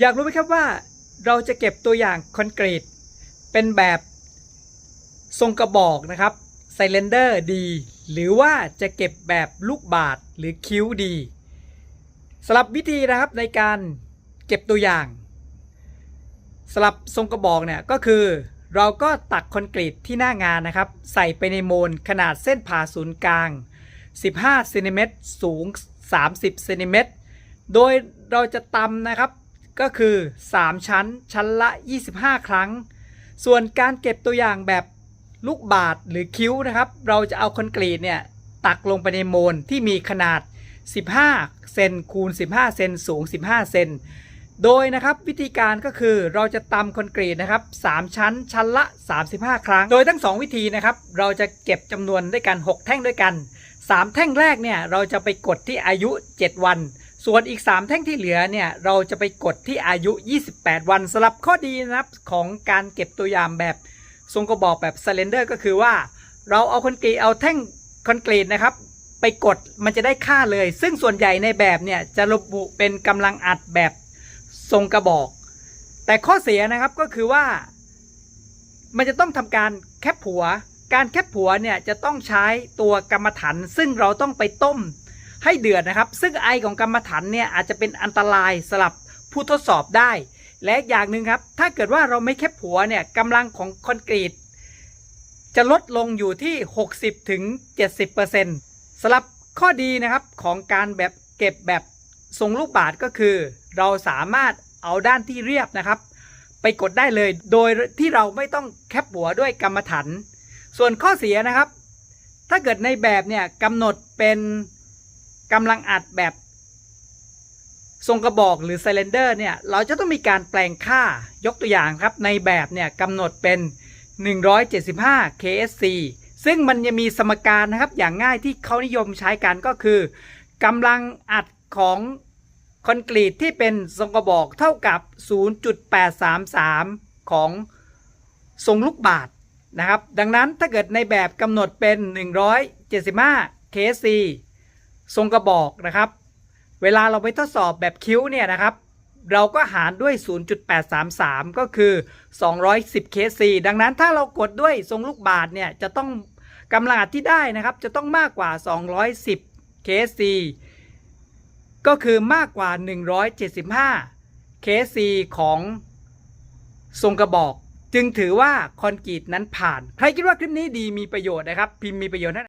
อยากรู้ไหมครับว่าเราจะเก็บตัวอย่างคอนกรีต เป็นแบบทรงกระบอกนะครับไซเลนเดอร์ดีหรือว่าจะเก็บแบบลูกบาศหรือคิ้วดีสำหรับวิธีนะครับในการเก็บตัวอย่างสำหรับทรงกระบอกเนี่ยก็คือ เราก็ตักคอนกรีตที่หน้างานนะครับ ใส่ไปในโมลขนาดเส้นผ่าศูนย์กลาง 15เซนิเมตรสูง 30เซนิเมตรโดยเราจะตำนะครับ ก็คือ 3 ชั้น ชั้นละ 25 ครั้ง ส่วนการเก็บตัวอย่างแบบลูกบาศก์หรือคิ้วนะครับ เราจะเอาคอนกรีตเนี่ย ตักลงไปในโมลที่มีขนาด 15 เซนคูณ 15 เซนสูง 15 เซน โดยนะครับวิธีการก็คือเราจะตำคอนกรีตนะครับ 3 ชั้น ชั้นละ 35 ครั้ง โดยทั้ง 2 วิธีนะครับ เราจะเก็บจำนวนด้วยกัน 6 แท่งด้วยกัน 3 แท่งแรกเนี่ยเราจะไปกดที่อายุ 7 วัน ส่วนอีก 3 แท่งที่เหลือเนี่ย เราจะไปกดที่อายุ 28 วันสำหรับข้อดีนะครับของการเก็บตัวอย่างแบบทรงกระบอกแบบ s ซเลนเดอร์ก็คือว่า เราเอาคอนกรีตเอาแท่งคอนกรีตนะครับ ไปกดมันจะได้ค่าเลย ซึ่งส่วนใหญ่ในแบบเนี่ย จะระบุเป็นกำลังอัดแบบทรงกระบอก แต่ข้อเสียนะครับก็คือว่า มันจะต้องทำการแคปหัว การแคปหัวเนี่ยจะต้องใช้ตัวกรรมฐานซึ่งเราต้องไปต้ม ให้เดือดนะครับ ซึ่งไอของกรรมฐานเนี่ยอาจจะเป็นอันตรายสำหรับผู้ทดสอบได้ และอย่างหนึ่งครับ ถ้าเกิดว่าเราไม่แคปหัวเนี่ยกำลังของคอนกรีต จะลดลงอยู่ที่ 60ถึง70%สำหรับข้อดีนะครับของการแบบเก็บแบบทรงลูกบาศก์ก็คือ เราสามารถเอาด้านที่เรียบนะครับ ไปกดได้เลยโดยที่เราไม่ต้องแคปหัวด้วยกรรมฐานส่วนข้อเสียนะครับ ถ้าเกิดในแบบเนี่ยกำหนดเป็น กำลังอัดแบบ ทรงกระบอกหรือไซเลนเดอร์เนี่ยเราจะต้องมีการแปลงค่ายกตัวอย่างครับ ในแบบเนี่ยกำหนดเป็น 175 KSC ซึ่งมันจะมีสมการนะครับอย่างง่ายที่เขานิยมใช้กันก็คือกำลังอัดของคอนกรีตที่เป็นทรงกระบอกเท่ากับ 0.833 ของทรงลูกบาศก์นะครับ ดังนั้นถ้าเกิดในแบบกำหนดเป็น 175 KSC ทรงกระบอกนะครับ เวลาเราไปทดสอบแบบคิ้วเนี่ยนะครับ เราก็หารด้วย 0.833 ก็คือ 210 KC ดังนั้นถ้าเรากดด้วยทรงลูกบาศก์เนี่ยจะต้องกำลังอัดที่ได้นะครับจะต้องมากกว่า 210 KC ก็คือมากกว่า 175 KC ของทรงกระบอก จึงถือว่าคอนกรีตนั้นผ่าน ใครคิดว่าคลิปนี้ดีมีประโยชน์นะครับ พิมพ์มีประโยชน์นะ